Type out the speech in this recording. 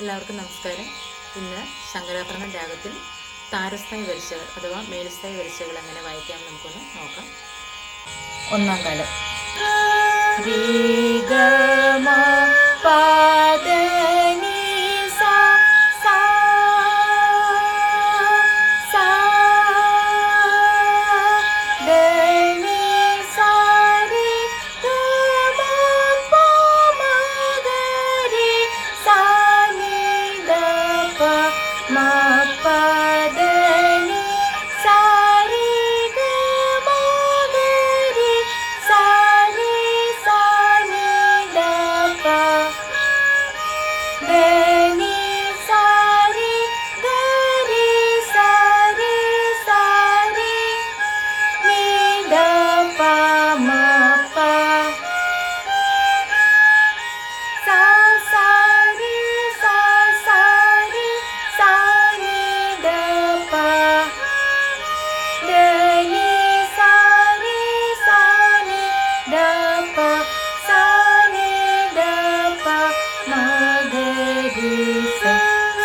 എല്ലാവർക്കും നമസ്കാരം. ഇന്ന് ശങ്കരാഭരണ രാഗത്തിൽ താരസ്ഥായി വരിശകൾ അഥവാ മേൽസ്ഥായി വരിശകൾ എങ്ങനെ വായിക്കാം നമുക്കൊന്ന് നോക്കാം. ഒന്നാം കാലം. മപദനി